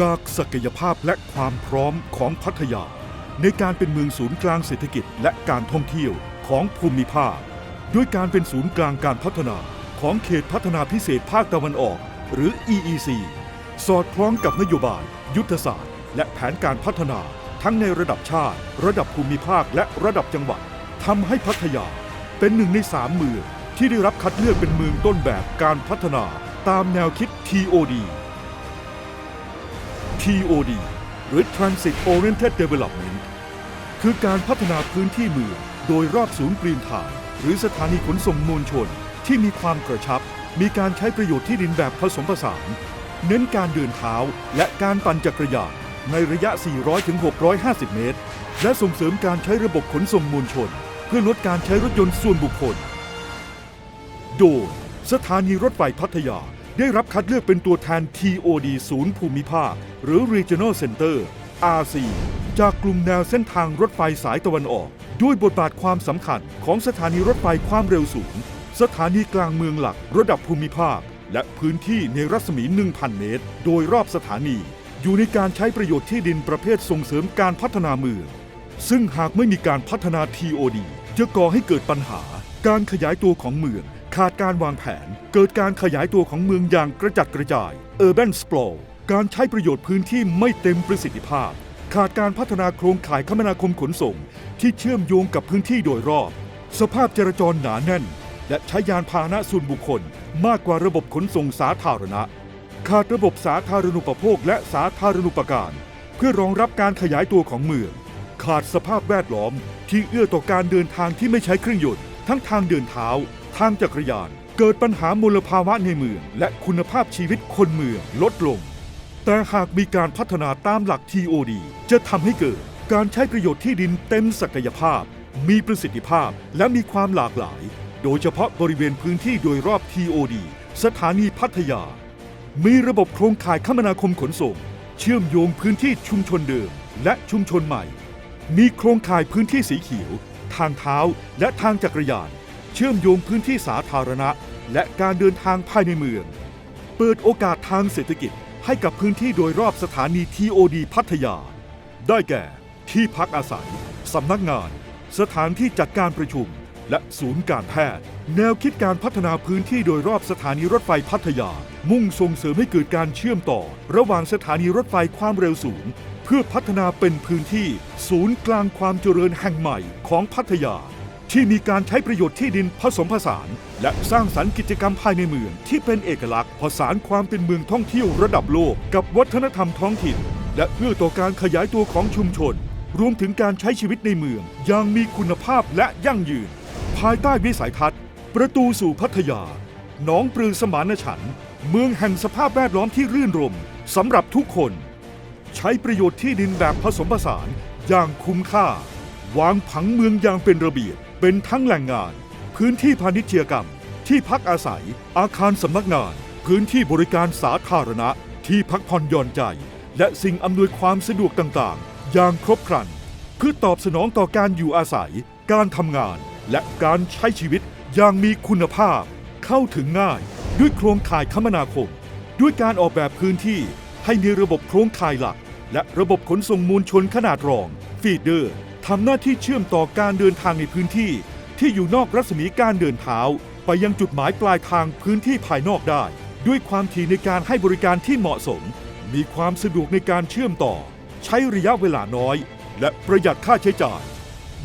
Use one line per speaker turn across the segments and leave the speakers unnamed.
จากศักยภาพและความพร้อมของพัทยา ในการเป็นเมืองศูนย์กลางเศรษฐกิจและการท่องเที่ยวของภูมิภาค ด้วยการเป็นศูนย์กลางการพัฒนาของเขตพัฒนาพิเศษภาคตะวันออก หรือ EEC สอดคล้องกับนโยบาย ยุทธศาสตร์ และแผนการพัฒนา ทั้งในระดับชาติ ระดับภูมิภาคและระดับจังหวัดทำให้พัทยา เป็นหนึ่งในสามเมืองที่ได้รับคัดเลือกเป็นเมืองต้นแบบการพัฒนาตามแนวคิด TOD TOD หรือ Transit Oriented Development คือการพัฒนาพื้นที่เมืองโดยรอบศูนย์กรีนทาง หรือสถานีขนส่งมวลชน ที่มีความกระชับ มีการใช้ประโยชน์ที่ดินแบบผสมผสาน เน้นการเดินเท้าและการปั่นจักรยานในระยะ 400-650 เมตร และส่งเสริมการใช้ระบบขนส่งมวลชน เพื่อลดการใช้รถยนต์ส่วนบุคคล โดยสถานีรถไฟพัทยา ได้รับคัดเลือกเป็นตัวแทน TOD ศูนย์ภูมิภาค หรือ Regional Center RC จากกลุ่มแนวเส้นทางรถไฟสายตะวันออก ด้วยบทบาทความสำคัญของสถานีรถไฟความเร็วสูง สถานีกลางเมืองหลักระดับภูมิภาค และพื้นที่ในรัศมี 1,000 เมตร โดยรอบสถานี อยู่ในการใช้ประโยชน์ที่ดินประเภทส่งเสริมการพัฒนาเมือง ซึ่งหากไม่มีการพัฒนา TOD จะก่อให้เกิดปัญหาการขยายตัวของเมือง ขาดการวางแผน เกิดการขยายตัวของเมืองอย่างกระจัดกระจาย Urban Sprawl การใช้ประโยชน์พื้นที่ไม่เต็มประสิทธิภาพ ขาดการพัฒนาโครงข่ายคมนาคมขนส่ง ที่เชื่อมโยงกับพื้นที่โดยรอบ สภาพจราจรหนาแน่น และใช้ยานพาหนะส่วนบุคคล มากกว่าระบบขนส่งสาธารณะ ขาดระบบสาธารณูปโภคและสาธารณูปการ เพื่อรองรับการขยายตัวของเมือง ขาดสภาพแวดล้อมที่เอื้อต่อการเดินทางที่ไม่ใช้เครื่องยนต์ทั้งทางเดินเท้า ทางจักรยาน เกิดปัญหามลภาวะในเมือง และคุณภาพชีวิตคนเมืองลดลง แต่หากมีการพัฒนาตามหลัก TOD จะทำให้เกิดการใช้ประโยชน์ที่ดินเต็มศักยภาพ มีประสิทธิภาพและมีความหลากหลาย โดยเฉพาะบริเวณพื้นที่โดยรอบ TOD สถานีพัทยา มีระบบโครงข่ายคมนาคมขนส่ง เชื่อมโยงพื้นที่ชุมชนเดิม และชุมชนใหม่ มีโครงข่ายพื้นที่สีเขียว ทางเท้าและทางจักรยาน เชื่อมโยงพื้นที่สาธารณะ และการเดินทางภายในเมือง เปิดโอกาสทางเศรษฐกิจให้กับพื้นที่โดยรอบสถานี TOD พัทยา ได้แก่ ที่พักอาศัย สำนักงาน สถานที่จัดการประชุม และศูนย์การแพทย์ แนวคิดการพัฒนาพื้นที่โดยรอบสถานีรถไฟพัทยา มุ่งส่งเสริมให้เกิดการเชื่อมต่อ ระหว่างสถานีรถไฟความเร็วสูง เพื่อพัฒนาเป็นพื้นที่ ศูนย์กลางความเจริญแห่งใหม่ของพัทยา ที่มีการใช้ประโยชน์ที่ดินผสมผสาน และสร้างสรรค์กิจกรรมภายในเมือง ที่เป็นเอกลักษณ์ผสานความเป็นเมืองท่องเที่ยวระดับโลก กับวัฒนธรรมท้องถิ่น และเอื้อต่อการขยายตัวของชุมชน รวมถึงการใช้ชีวิตในเมืองอย่างมีคุณภาพและยั่งยืน ภายใต้วิสัยทัศน์ ประตูสู่พัทยาหนองปลือสมานฉันท์เมืองแห่งสภาพแวดล้อมที่รื่นรมสำหรับทุกคน ใช้ประโยชน์ที่ดินแบบผสมผสานอย่างคุ้มค่า วางผังเมืองอย่างเป็นระเบียบ เป็นทั้งแหล่งงาน พื้นที่พาณิชยกรรม ที่พักอาศัย อาคารสำนักงาน พื้นที่บริการสาธารณะ ที่พักผ่อนหย่อนใจ และสิ่งอำนวยความสะดวกต่างๆ อย่างครบครัน เพื่อตอบสนองต่อการอยู่อาศัย การทำงาน และการใช้ชีวิตอย่างมีคุณภาพ เข้าถึงง่าย ด้วยโครงข่ายคมนาคม ด้วยการออกแบบพื้นที่ให้มีระบบโครงข่ายหลัก และระบบขนส่งมวลชนขนาดรอง ฟีดเดอร์ ทำหน้าที่เชื่อมต่อการเดินทางในพื้นที่ ที่อยู่นอกรัศมีการเดินเท้า ไปยังจุดหมายปลายทางพื้นที่ภายนอกได้ ด้วยความถี่ในการให้บริการที่เหมาะสม มีความสะดวกในการเชื่อมต่อ ใช้ระยะเวลาน้อย และประหยัดค่าใช้จ่าย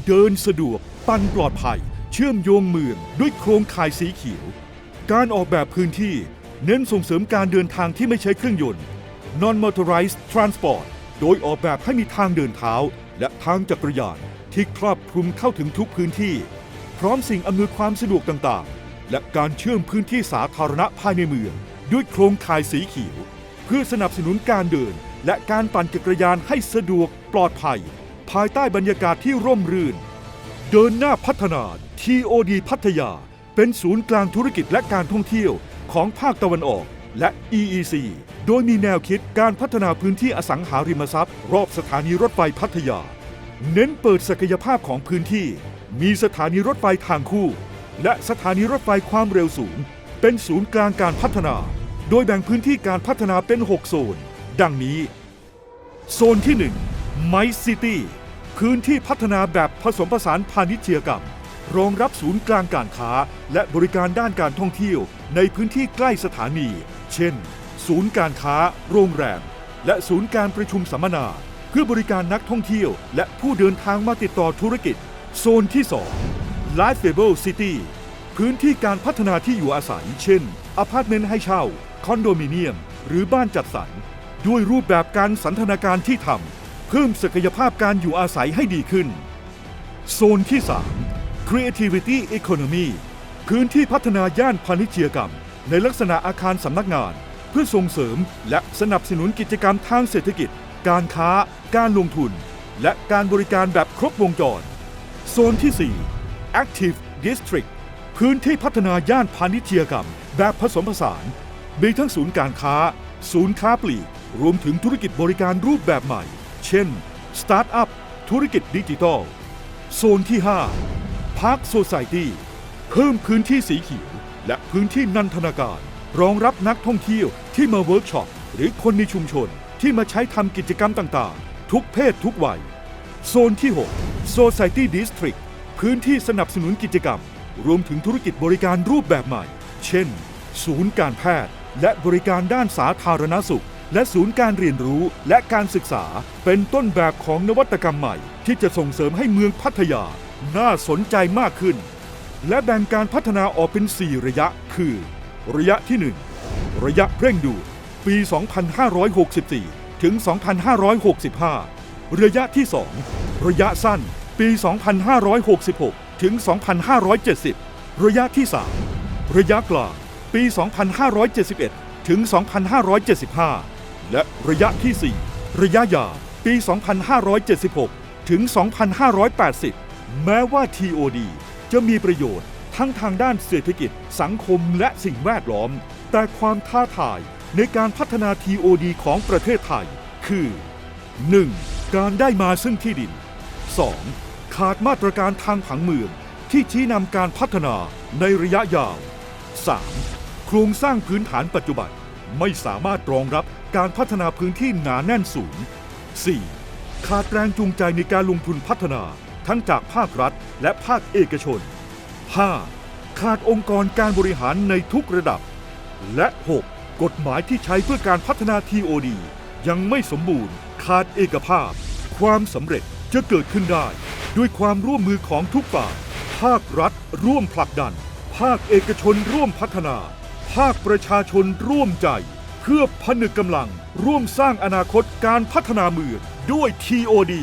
เดินสะดวก ปันปลอดภัย เชื่อมโยงเมืองด้วยโครงข่ายสีเขียว การออกแบบพื้นที่เน้นส่งเสริมการเดินทางที่ไม่ใช้เครื่องยนต์ non-motorized transport โดยออกแบบให้มีทางเดินเท้า และทางจักรยานที่ครอบคลุมเข้าถึงทุกพื้นที่ พร้อมสิ่งอำนวยความสะดวกต่างๆ และการเชื่อมพื้นที่สาธารณะภายในเมือง ด้วยโครงข่ายสีเขียว เพื่อสนับสนุนการเดิน และการปั่นจักรยานให้สะดวกปลอดภัย ภายใต้บรรยากาศที่ร่มรื่น เดินหน้าพัฒนา TOD พัทยา เป็นศูนย์กลางธุรกิจและการท่องเที่ยวของภาคตะวันออกและ EEC โดยมีแนวคิดการพัฒนาพื้นที่อสังหาริมทรัพย์ รอบสถานีรถไฟพัทยา เน้นเปิดศักยภาพของพื้นที่ มีสถานีรถไฟทางคู่ และสถานีรถไฟความเร็วสูง เป็นศูนย์กลางการพัฒนา โดยแบ่งพื้นที่การพัฒนาเป็น 6 โซน ดังนี้ โซนที่1ไมซิตี้พื้นที่พัฒนาแบบผสมผสานพาณิชยกรรม รองรับศูนย์กลางการค้า และบริการด้านการท่องเที่ยว ในพื้นที่ใกล้สถานี เช่น ศูนย์การค้า โรงแรม และศูนย์การประชุมสัมมนา เพื่อบริการนักท่องเที่ยว และผู้เดินทางมาติดต่อธุรกิจ โซนที่ 2 Lifeable City พื้นที่การพัฒนาที่อยู่อาศัย เช่นอพาร์ตเมนต์ให้เช่า คอนโดมิเนียม หรือบ้านจัดสรร ด้วยรูปแบบการสันทนาการที่ทำเพิ่มศักยภาพการอยู่อาศัยให้ดีขึ้น โซนที่ 3 Creativity Economy พื้นที่พัฒนาย่านพาณิชยกรรม ในลักษณะอาคารสำนักงาน เพื่อส่งเสริมและสนับสนุนกิจกรรมทางเศรษฐกิจ การค้า การลงทุน และการบริการแบบครบวงจร โซนที่ 4 Active District พื้นที่พัฒนาย่านพาณิชยกรรม แบบผสมผสานมีทั้งศูนย์การค้า ศูนย์ค้าปลีก รวมถึงธุรกิจบริการรูปแบบใหม่ เช่น สตาร์ทอัพ ธุรกิจดิจิทัล โซนที่ 5 Park Society เพิ่มพื้นที่สีเขียวและพื้นที่นันทนาการ รองรับนักท่องเที่ยวที่มาเวิร์กช็อปหรือคนในชุมชนที่มาใช้ทำกิจกรรมต่างๆ ทุกเพศทุกวัย โซนที่ 6 Society District พื้นที่สนับสนุนกิจกรรม รวมถึงธุรกิจบริการรูปแบบใหม่ เช่น ศูนย์การแพทย์ และบริการด้านสาธารณสุข และศูนย์การเรียนรู้และการศึกษา เป็นต้นแบบของนวัตกรรมใหม่ ที่จะส่งเสริมให้เมืองพัทยา น่าสนใจมากขึ้น และแบ่งการพัฒนาออกเป็น 4 ระยะ คือ ระยะที่ 1 ระยะเร่งด่วนปี 2564 ถึง 2565 ระยะที่ 2 ระยะสั้น ปี 2566 ถึง 2570 ระยะที่ 3 ระยะกลาง ปี 2571 ถึง 2575 และระยะที่ 4 ระยะยาวปี 2576 ถึง 2580 แม้ว่า TOD จะมีประโยชน์ ทั้งทางด้านเศรษฐกิจ สังคมและสิ่งแวดล้อม แต่ความท้าทายในการพัฒนา TOD ของประเทศไทย คือ 1. การได้มาซึ่งที่ดิน 2. ขาดมาตรการทางผังเมืองที่ชี้นำการพัฒนาในระยะยาว 3. โครงสร้างพื้นฐานปัจจุบันไม่สามารถรองรับการพัฒนาพื้นที่หนาแน่นสูง 4. ขาดแรงจูงใจในการลงทุนพัฒนาทั้งจากภาครัฐและภาคเอกชน 5. ขาดองค์กรการบริหารในทุกระดับ และ 6. กฎหมายที่ใช้เพื่อการพัฒนา TOD ยังไม่สมบูรณ์ ขาดเอกภาพ ความสำเร็จจะเกิดขึ้นได้ ด้วยความร่วมมือของทุกฝ่ายภาครัฐร่วมผลักดัน ภาคเอกชนร่วมพัฒนา ภาคประชาชนร่วมใจ เพื่อผนึกกำลัง ร่วมสร้างอนาคตการพัฒนาเมืองด้วย TOD